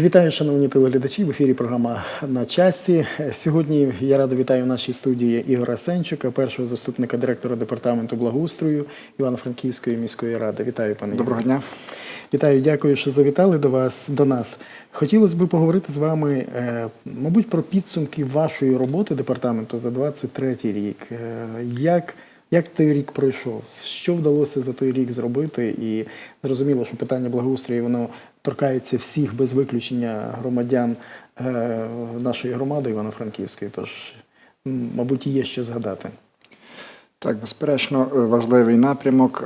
Вітаю, шановні телеглядачі. В ефірі програма на часі. Сьогодні я радо вітаю в нашій студії Ігора Сенчука, першого заступника директора департаменту благоустрою Івано-Франківської міської ради. Вітаю, пане. Доброго дня. Вітаю, дякую, що завітали до вас до нас. Хотілося б поговорити з вами, е, мабуть, про підсумки вашої роботи департаменту за 23 рік. Е, Як, як той рік пройшов? Що вдалося за той рік зробити? І зрозуміло, що питання благоустрою воно торкається всіх без виключення громадян е, нашої громади Івано-Франківської. Тож, мабуть, є що згадати. Так, безперечно, е, важливий напрямок.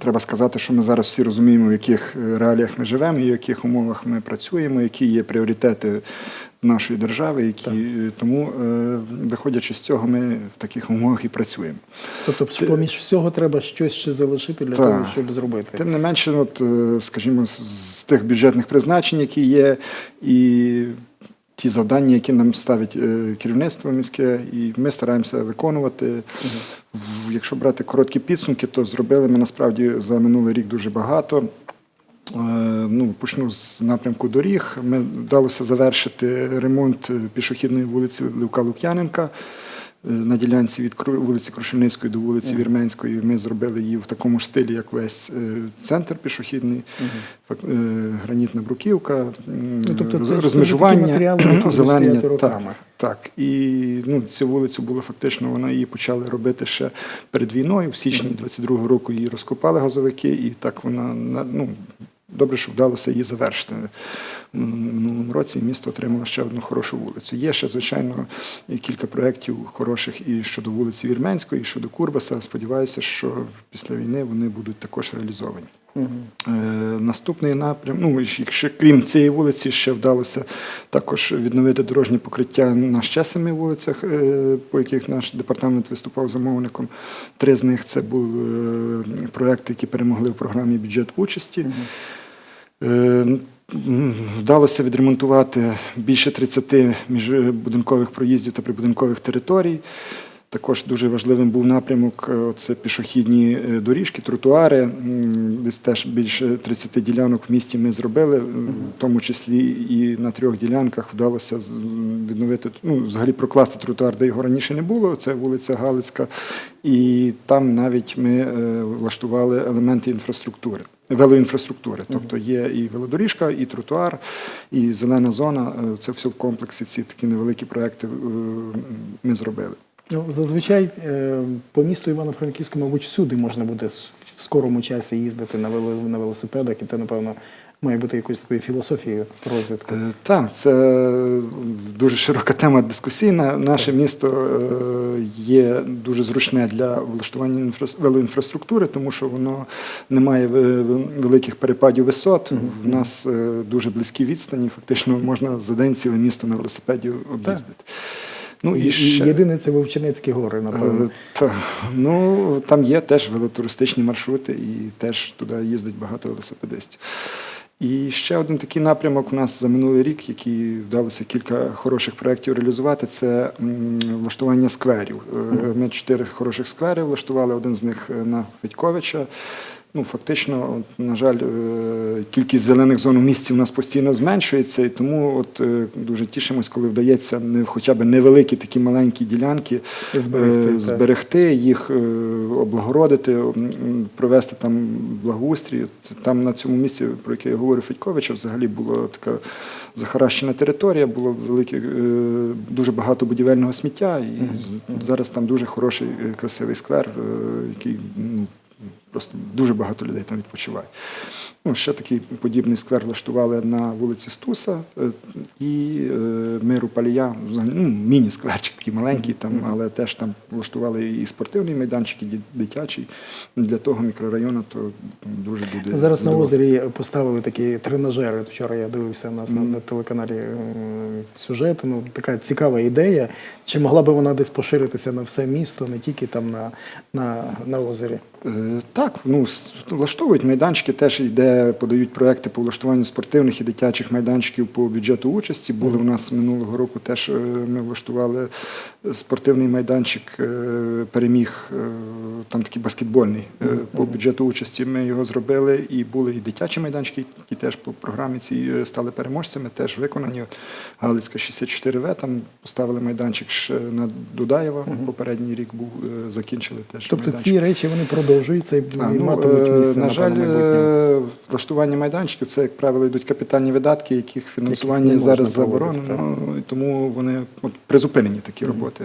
Треба сказати, що ми зараз всі розуміємо, в яких е, реаліях ми живемо, і в яких умовах ми працюємо, які є пріоритети нашої держави, які е, тому, е, виходячи з цього, ми в таких умовах і працюємо. Тобто, поміж всього треба щось ще залишити для Так. того, щоб зробити. Тим не менше, от, скажімо, з тих бюджетних призначень, які є, і ті завдання, які нам ставить е, керівництво міське, і ми стараємося виконувати. Угу. Якщо брати короткі підсумки, то зробили ми насправді за минулий рік дуже багато. Е, Ну, почну з напрямку доріг. Ми вдалося завершити ремонт е, пішохідної вулиці Левка Лук'яненка. Е, На ділянці від вулиці Крушельницької до вулиці Вірменської ми зробили її в такому ж стилі, як весь е, центр пішохідний, е, гранітна бруківка, Ну, тобто розмежування, озеленення. Так, так. І ну, цю вулицю було фактично, вона її почали робити ще перед війною. В січні 22-го року її розкопали газовики, і так вона ну, добре, що вдалося її завершити. Минулому році місто отримало ще одну хорошу вулицю. Є ще, звичайно, кілька проєктів хороших і щодо вулиці Вірменської, і щодо Курбаса. Сподіваюся, що після війни вони будуть також реалізовані. Е, Наступний напрям, ну якщо крім цієї вулиці, ще вдалося також відновити дорожнє покриття на ще семи вулицях, е, по яких наш департамент виступав замовником. Три з них це були е, проекти, які перемогли в програмі бюджет участі. Е, м, Вдалося відремонтувати більше 30 міжбудинкових проїздів та прибудинкових територій. Також дуже важливим був напрямок е, це пішохідні е, доріжки, тротуари. Десь теж більше 30 ділянок в місті ми зробили, в тому числі і на трьох ділянках вдалося відновити, ну, взагалі прокласти тротуар, де його раніше не було. Це вулиця Галицька. І там навіть ми е, влаштували елементи інфраструктури. Велоінфраструктури, тобто є і велодоріжка, і тротуар, і зелена зона. Е, Це все в комплексі. Ці такі невеликі проекти е, ми зробили. Ну, зазвичай е, по місту Івано-Франківську, мабуть, всюди можна буде в скорому часі їздити на велосипедах, і це, напевно, має бути якоюсь такою філософією розвитку. Е, Так, це дуже широка тема дискусійна. Наше місто е, є дуже зручне для влаштування інфра- велоінфраструктури, тому що воно не має великих перепадів висот. В нас е, дуже близькі відстані. Фактично можна за день ціле місто на велосипеді об'їздити. Ну І, ще єдине це Вовчинецькі гори, напевно. Та, ну, там є теж велотуристичні маршрути, і теж туди їздить багато велосипедистів. І ще один такий напрямок у нас за минулий рік, який вдалося кілька хороших проєктів реалізувати, це влаштування скверів. Е, Ми чотири хороших сквери влаштували, один з них е, на Федьковича. Ну, фактично, от, на жаль, е, кількість зелених зон у місті у нас постійно зменшується, і тому от е, дуже тішимось, коли вдається не хоча б невеликі такі маленькі ділянки Зберегти, е, зберегти їх, е, облагородити, провести там благоустрій. Там на цьому місці, про яке я говорю, Федьковича, взагалі була така захаращена територія, було велике, дуже багато будівельного сміття, і з- зараз там дуже хороший, красивий сквер, який ну, Просто дуже багато людей там відпочиває. Ну, ще такий подібний сквер влаштували на вулиці Стуса е, і е, Миру Палія, ну, міні-скверчик такий маленький, там, але теж там влаштували і спортивний майданчик, і дитячий. Для того мікрорайону то дуже буде. Зараз на озері поставили такі тренажери. Вчора я дивився на, на телеканалі е, сюжет. Ну, така цікава ідея. Чи могла би вона десь поширитися на все місто, не тільки там на, на, на озері? Е, Так, ну влаштовують майданчики, теж йде, подають проекти по влаштуванню спортивних і дитячих майданчиків по бюджету участі. Були у нас минулого року теж е, ми влаштували спортивний майданчик, е, переміг е, там такий баскетбольний по бюджету участі. Ми його зробили, і були і дитячі майданчики, які теж по програмі цій е, стали переможцями, теж виконані. Галицька 64В там поставили майданчик ще на Дудаєва. Попередній рік був закінчили теж. Тобто майданчик. ці речі вони продовжуються і ну, матимуть е, місце, на жаль, е, влаштування майданчиків це, як правило, йдуть капітальні видатки, яких фінансування яких зараз заборонено, і тому вони от, призупинені такі роботи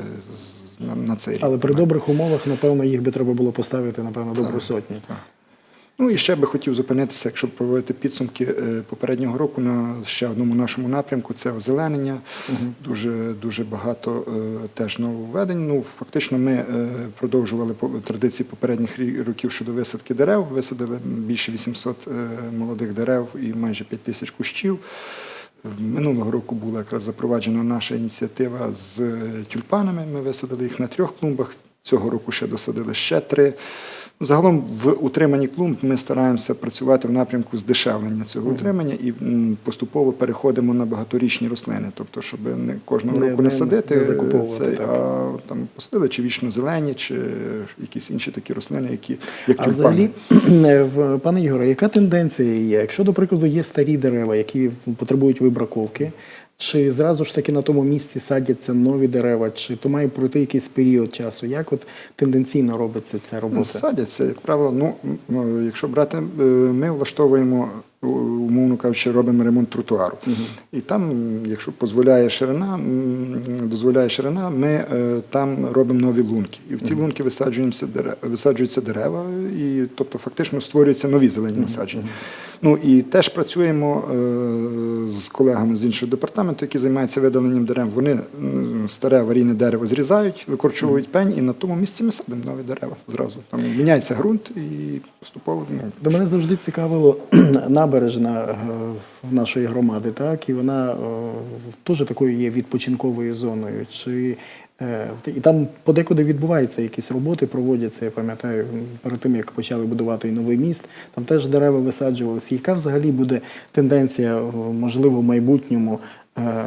на, на цей рік. Але при добрих умовах, напевно, їх би треба було поставити, напевно, добру сотню. Ну і ще би хотів зупинитися, якщо проводити підсумки е, попереднього року на ще одному нашому напрямку це озеленення. Дуже дуже багато е, теж нововведень. Ну фактично, ми е, продовжували традиції попередніх років щодо висадки дерев. Висадили більше 800 е, молодих дерев і майже 5 тисяч кущів. Минулого року була якраз запроваджена наша ініціатива з тюльпанами. Ми висадили їх на трьох клумбах. Цього року ще досадили ще три. Загалом в утриманні клумб ми стараємося працювати в напрямку здешевлення цього утримання і поступово переходимо на багаторічні рослини. Тобто, щоб не кожного Не- року не, не- садити, не цей, а там посадили чи вічно зелені, чи якісь інші такі рослини, які як А взагалі, пане Ігоре, яка тенденція є? Якщо, до прикладу, є старі дерева, які потребують вибраковки, чи зразу ж таки на тому місці садяться нові дерева, чи то має пройти якийсь період часу? Як от тенденційно робиться ця Ну, робота? Садяться, як правило, ну, якщо брати, е, ми влаштовуємо, умовно кажучи, робимо ремонт тротуару. І там, якщо дозволяє ширина, дозволяє ширина, ми е, там робимо нові лунки. І в ті лунки висаджуємося дерева, висаджуються дерева, і тобто фактично створюються нові зелені насадження. Ну і теж працюємо е, з колегами з іншого департаменту, які займаються видаленням дерев. Вони старе аварійне дерево зрізають, викорчовують пень, і на тому місці ми садимо нові дерева зразу. Там міняється ґрунт і поступово ну, До мене завжди цікавило набережна е, нашої громади, так і вона е, теж такою є відпочинковою зоною. Чи і там подекуди відбуваються якісь роботи, проводяться. Я пам'ятаю, перед тим як почали будувати і новий міст, там теж дерева висаджувалися. Яка взагалі буде тенденція, е, можливо, в майбутньому е,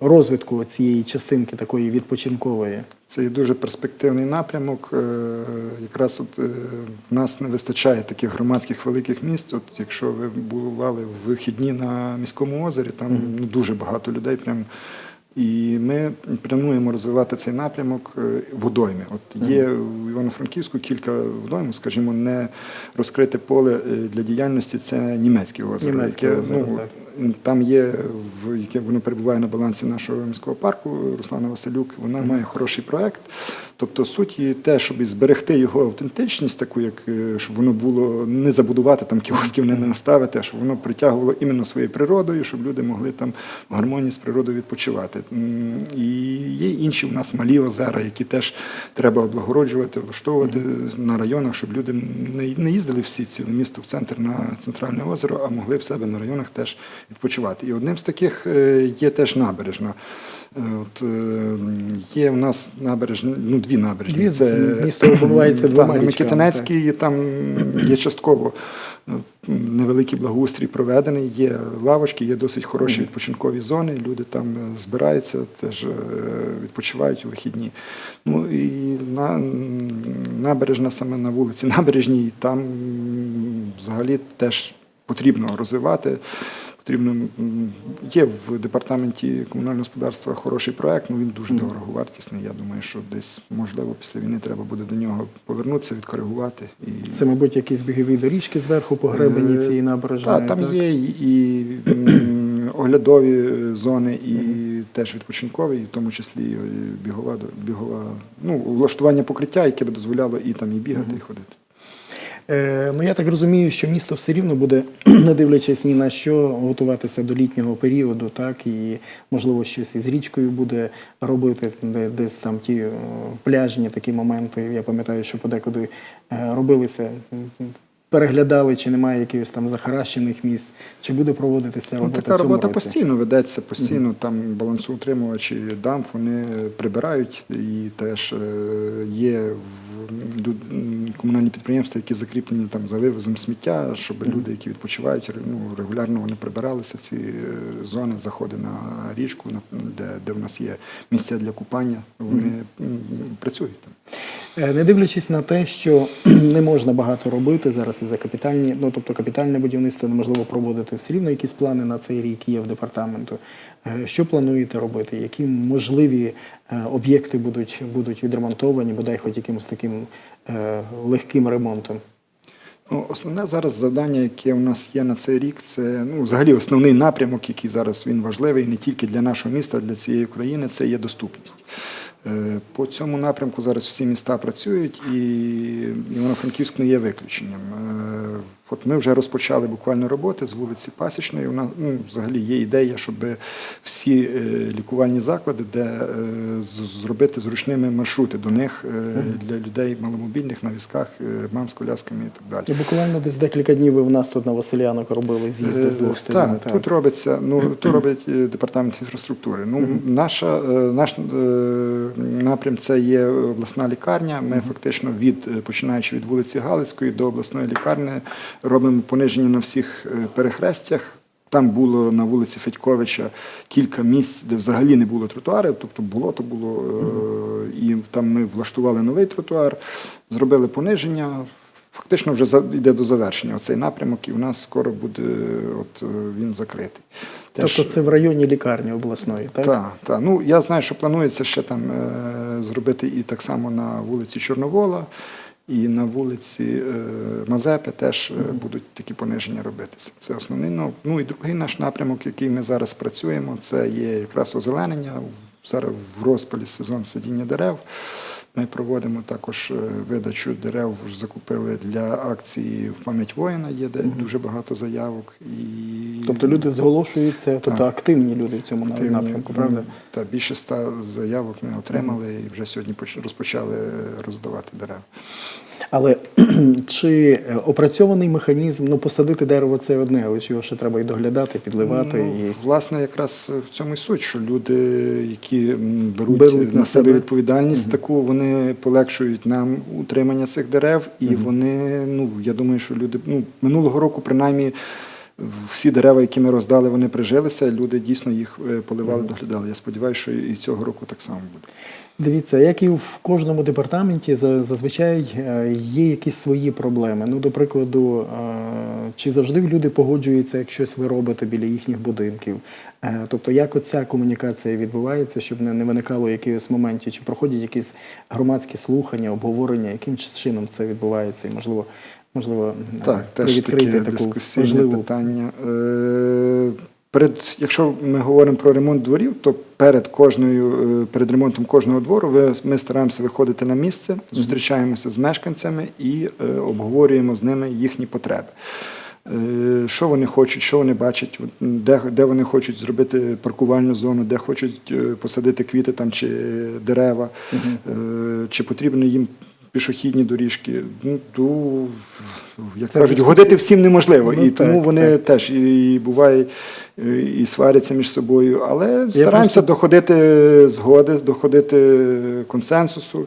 розвитку цієї частинки такої відпочинкової? Це є дуже перспективний напрямок. Е, Якраз от е, в нас не вистачає таких громадських великих місць. От якщо ви бували в вихідні на міському озері, там ну, дуже багато людей. Прям і ми плануємо розвивати цей напрямок е, водойми. От є в Івано-Франківську кілька водойм, скажімо, не розкрите поле е, для діяльності. Це німецьке озеро, Німецьке яке озеро, ну, так. Там є в яке воно перебуває на балансі нашого міського парку Руслана Василюк. Вона має хороший проект. Тобто суть її те, щоб зберегти його автентичність, таку як е, щоб воно було не забудувати там кіосків, не наставити, а щоб воно притягувало іменно своєю природою, щоб люди могли там в гармонії з природою відпочивати. І є інші у нас малі озера, які теж треба облагороджувати, влаштовувати на районах, щоб люди не, не їздили всі ціле місто в центр на центральне озеро, а могли в себе на районах теж відпочивати. І одним з таких е, є теж набережна. Е, От, е, є в нас набережні, ну дві набережні. Дві, місто обмивається двома на Микитинецькій там є частково невеликий благоустрій проведений, є лавочки, є досить хороші відпочинкові зони. Люди там збираються, теж відпочивають у вихідні. Ну і на, набережна саме на вулиці Набережній, там взагалі теж потрібно розвивати. Потрібно є в департаменті комунального господарства хороший проект, ну він дуже дороговартісний. Я думаю, що десь можливо після війни треба буде до нього повернутися, відкоригувати. І Це, мабуть, якісь бігові доріжки зверху погребені Е, цієї набережної. та, там так? є і, і оглядові е, зони, і теж відпочинкові, і в тому числі бігова бігова, ну влаштування покриття, яке би дозволяло і там і бігати, і ходити. Е, ну я так розумію, що місто все рівно буде, не дивлячись ні на що, готуватися до літнього періоду, так і можливо щось із річкою буде робити, де десь там ті е, пляжні такі моменти. Я пам'ятаю, що подекуди е, робилися. Переглядали, чи немає якихось там захаращених місць, чи буде проводитися Ну, робота. така в цьому робота році? постійно ведеться, постійно там балансоутримувачі дамп вони прибирають і теж е, є в комунальні підприємства, які закріплені там за вивозом сміття, щоб люди, які відпочивають, ну, регулярно вони прибиралися ці е, зони, заходи на річку, де, де в нас є місця для купання, вони працюють там. Е, Не дивлячись на те, що не можна багато робити зараз і за капітальні, ну тобто капітальне будівництво неможливо проводити все рівно якісь плани на цей рік є в департаменту. Е, Що плануєте робити? Які можливі е, об'єкти будуть, будуть відремонтовані, бодай хоч якимось таким легким ремонтом? Ну, основне зараз завдання, яке у нас є на цей рік, це ну, взагалі основний напрямок, який зараз він важливий не тільки для нашого міста, а для цієї країни, це є доступність. Е, По цьому напрямку зараз всі міста працюють, і Івано-Франківськ не є виключенням. От ми вже розпочали буквально роботи з вулиці Пасічної. У нас ну, взагалі є ідея, щоб всі е, лікувальні заклади, де е, зробити зручними маршрути до них е, для людей маломобільних на візках, мам з колясками і так далі. І буквально десь декілька днів ви в нас тут на Василянок робили з'їзди з двох сторін. Так, тут робиться, ну тут робить департамент інфраструктури. Ну наша е, наш е, напрям це є обласна лікарня. Ми фактично від починаючи від вулиці Галицької до обласної лікарні робимо пониження на всіх е, перехрестях. Там було на вулиці Федьковича кілька місць, де взагалі не було тротуарів, тобто болото було, е, і там ми влаштували новий тротуар, зробили пониження. Фактично вже йде до завершення оцей напрямок, і у нас скоро буде от е, він закритий. Тобто це в районі лікарні обласної, так? Так, так. Ну я знаю, що планується ще там е, зробити і так само на вулиці Чорновола, і на вулиці е, Мазепи теж е, будуть такі пониження робитися. Це основний. Ну, ну і другий наш напрямок, який ми зараз працюємо, це є якраз озеленення. Зараз в розпалі сезон сидіння дерев. Ми проводимо також е, видачу дерев, закупили для акції в пам'ять воїна. Є де дуже багато заявок. І Тобто люди зголошуються, тобто активні люди в цьому Активні, напрямку, правда? Та більше ста заявок ми отримали і вже сьогодні поч- розпочали роздавати дерева. Але чи е, опрацьований механізм, ну посадити дерево це одне, але його ще треба і доглядати, підливати. Ну, і... Власне, якраз в цьому і суть, що люди, які беруть, Беруть на себе себе. відповідальність таку, вони полегшують нам утримання цих дерев, і вони, ну я думаю, що люди ну, минулого року, принаймні. Всі дерева, які ми роздали, вони прижилися. Люди дійсно їх е, поливали, доглядали. Я сподіваюся, що і цього року так само буде. Дивіться, як і в кожному департаменті, зазвичай е, є якісь свої проблеми. Ну, до прикладу, е, чи завжди люди погоджуються, як щось ви робите біля їхніх будинків? Е, Тобто, як оця комунікація відбувається, щоб не виникало якихось моментів, чи проходять якісь громадські слухання, обговорення, яким чином це відбувається? І можливо, можливо, Так, теж таке таку дискусійне питання. Е, Перед, якщо ми говоримо про ремонт дворів, то перед кожною, е, перед ремонтом кожного двору ви- ми стараємося виходити на місце, зустрічаємося з мешканцями і е, обговорюємо з ними їхні потреби. Е, Що вони хочуть, що вони бачать, де, де вони хочуть зробити паркувальну зону, де хочуть е, посадити квіти там чи дерева, е, чи потрібно їм пішохідні доріжки. Ну, то, як Це кажуть, годити всім неможливо. Ну, і так, тому вони так. теж і буває е, і сваряться між собою. Але стараємося просто- доходити згоди, доходити консенсусу.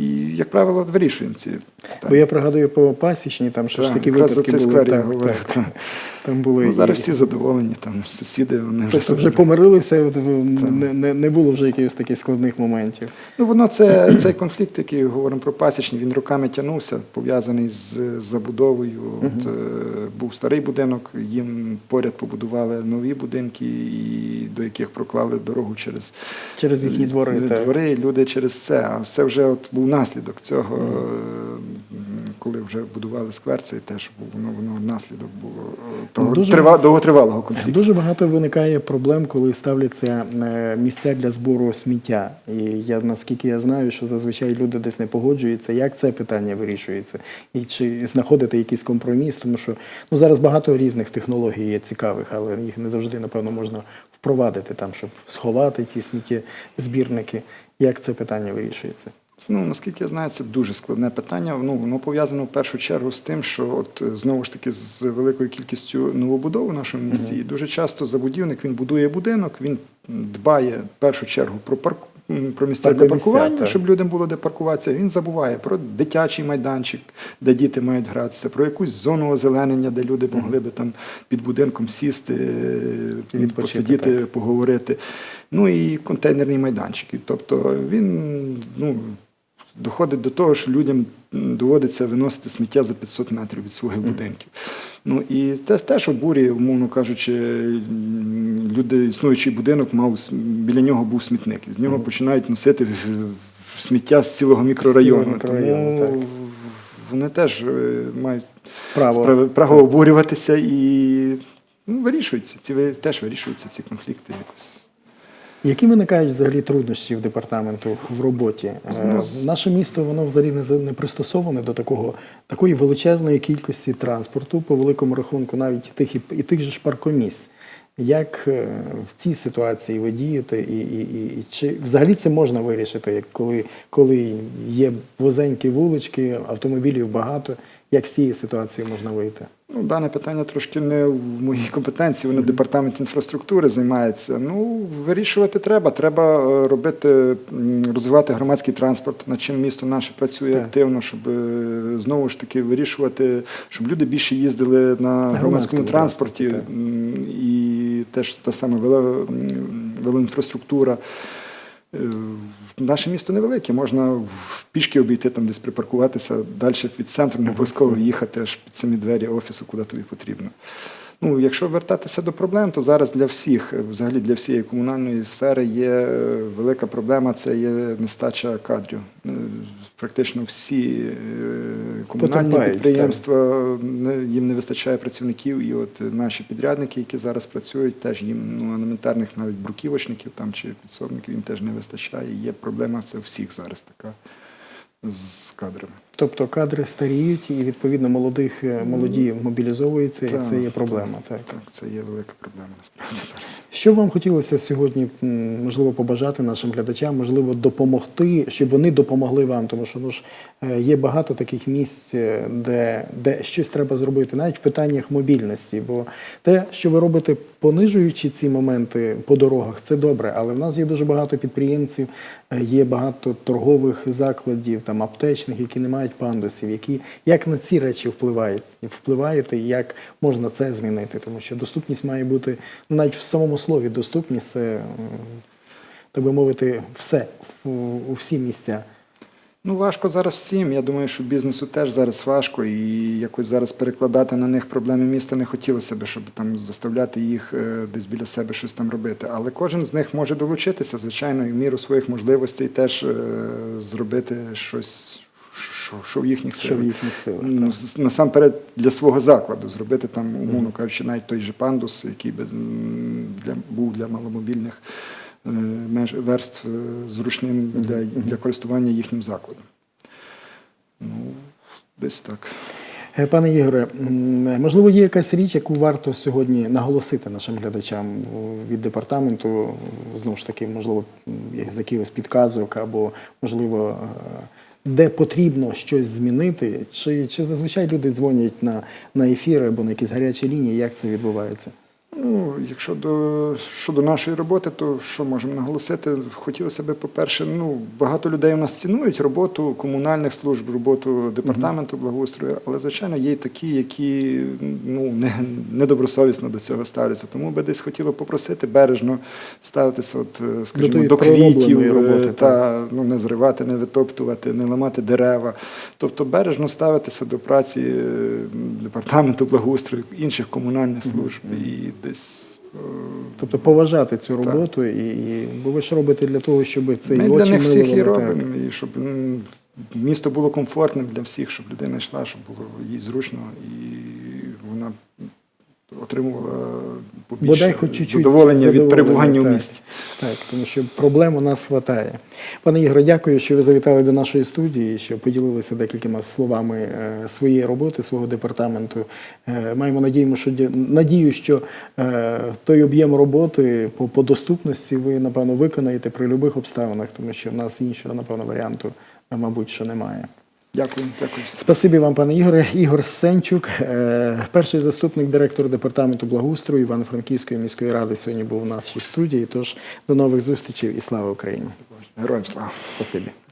І, як правило, вирішуємо ці питання. Бо я пригадую по пасічні, там ще ж такі випадки були. так, так. Там були Ну, зараз і- всі задоволені, там сусіди вони вже Тобто вже помирилися, не, не, не було вже якихось таких складних моментів. Ну, воно це цей конфлікт, який говоримо про пасічні, він роками тягнувся, пов'язаний з забудовою. От, е, був старий будинок, їм поряд побудували нові будинки, і до яких проклали дорогу через Через їхні двори. Е, двори, люди через це. А це вже от був наслідок цього, е, коли вже будували сквер, це теж був воно, воно наслідок було е, того Дуже трива, довготривалого конфлікту. Дуже багато виникає проблем, коли ставляться е, місця для збору сміття. І я наскільки я знаю, що зазвичай люди десь не погоджуються, як це питання вирішується, і чи знаходити якийсь компроміс, тому що ну зараз багато різних технологій є цікавих, але їх не завжди напевно можна впровадити там, щоб сховати ці сміттєзбірники. Як це питання вирішується? Ну, наскільки я знаю, це дуже складне питання. Ну, воно пов'язано в першу чергу з тим, що от е, знову ж таки з великою кількістю новобудов у нашому місті. І дуже часто забудівник він будує будинок, він дбає в першу чергу про парк, про місця для паркування, так. щоб людям було де паркуватися. Він забуває про дитячий майданчик, де діти мають гратися, про якусь зону озеленення, де люди могли би там під будинком сісти, Відпочити, посидіти, так. поговорити. Ну і контейнерні майданчики. Тобто він ну, доходить до того, що людям доводиться виносити сміття за 500 метрів від своїх будинків. Ну і те, теж обурює, умовно кажучи, люди, існуючий будинок мав біля нього був смітник. І з нього починають носити сміття з цілого мікрорайону. цілого мікрорайону, Тому так. вони теж е, мають Право. справи- право обурюватися і ну, вирішуються. Ці теж вирішуються ці конфлікти якось. Які виникають взагалі труднощі в департаменту в роботі? Е, Наше місто воно взагалі не не пристосоване до такого такої величезної кількості транспорту, по великому рахунку, навіть і тих і, і тих же ж паркомісць. Як е, в цій ситуації ви дієте, і, і, і, і чи взагалі це можна вирішити, як коли, коли є вузенькі вулички, автомобілів багато? Як з цієї ситуації можна вийти? Ну, дане питання трошки не в моїй компетенції, воно департамент інфраструктури займається. Ну, вирішувати треба. Треба е, робити, розвивати громадський транспорт, над чим місто наше працює Так. активно, щоб е, знову ж таки вирішувати, щоб люди більше їздили на громадському громадському транспорті. М, І теж та саме вело- велоінфраструктура. Е, Наше місто невелике, можна пішки обійти, там десь припаркуватися, далі від центру не обов'язково їхати аж під самі двері офісу, куди тобі потрібно. Ну, якщо вертатися до проблем, то зараз для всіх, взагалі для всієї комунальної сфери є е, велика проблема це є нестача кадрів. Е, Практично всі е, комунальні Потерпають, підприємства не- їм не вистачає працівників, і от наші підрядники, які зараз працюють, теж їм ну, елементарних навіть бруківочників там чи підсобників їм теж не вистачає. Є проблема це у всіх зараз така з кадрами. Тобто кадри старіють і відповідно молодих е, молоді мобілізовуються, Так, і це є проблема. Так. Так, це є велика проблема насправді зараз. Що б вам хотілося сьогодні, можливо, побажати нашим глядачам, можливо, допомогти, щоб вони допомогли вам, тому що ну ж е, є багато таких місць, е, де, де щось треба зробити, навіть в питаннях мобільності. Бо те, що ви робите, понижуючи ці моменти по дорогах, це добре. Але в нас є дуже багато підприємців, є багато торгових закладів, там аптечних, які не мають пандусів, які як на ці речі впливають, впливаєте, і як можна це змінити, тому що доступність має бути ну, навіть в самому слові доступність це, так би мовити, все у всі місця. Ну, важко зараз всім. Я думаю, що бізнесу теж зараз важко, і якось зараз перекладати на них проблеми міста не хотілося б, щоб там заставляти їх е, десь біля себе щось там робити. Але кожен з них може долучитися, звичайно, і в міру своїх можливостей теж е, зробити щось, що, що в їхніх Що силах. в їхніх силах, Ну, насамперед для свого закладу зробити там, умовно кажучи, навіть той же пандус, який би для, був для маломобільних е, меж- верств е, зручним для, для користування їхнім закладом. Ну, десь так. Е, Пане Ігоре, можливо, є якась річ, яку варто сьогодні наголосити нашим глядачам від департаменту, знову ж таки, можливо, з якихось підказок, або, можливо, е, де потрібно щось змінити, чи, чи зазвичай люди дзвонять на, на ефіри або на якісь гарячі лінії, як це відбувається? Ну, якщо до щодо нашої роботи, то що можемо наголосити? Хотілося б, по-перше, ну багато людей у нас цінують роботу комунальних служб, роботу департаменту благоустрою, але звичайно є й такі, які ну не недобросовісно до цього ставляться. Тому би десь хотіло попросити бережно ставитися, от е, скажімо, тої до, квітів е, роботи, та ну не зривати, не витоптувати, не ламати дерева. Тобто бережно ставитися до праці е, департаменту благоустрою, інших комунальних служб і десь. е, Тобто поважати цю роботу, і, і бо ви ж робите для того, щоб цей Ми і для очі них всіх і робимо, і щоб місто було комфортним для всіх, щоб людина йшла, щоб було їй зручно, і вона отримувала побільше Бодай хоч чуть-чуть задоволення від перебування в місті. Так, тому що проблем у нас вистачає. Пане Ігоре, дякую, що ви завітали до нашої студії, що поділилися декількома словами е, своєї роботи, свого департаменту. Е, Маємо надію, що надію, що е, той об'єм роботи по, по доступності ви напевно виконаєте при будь-яких обставинах, тому що в нас іншого напевно варіанту, мабуть, що немає. Дякую, дякую. Спасибі вам, пане Ігоре. Ігор Сенчук, е, перший заступник директора департаменту благоустрою Івано-Франківської міської ради, сьогодні був у нас у студії. Тож до нових зустрічей і слава Україні. Героям слава. Спасибі.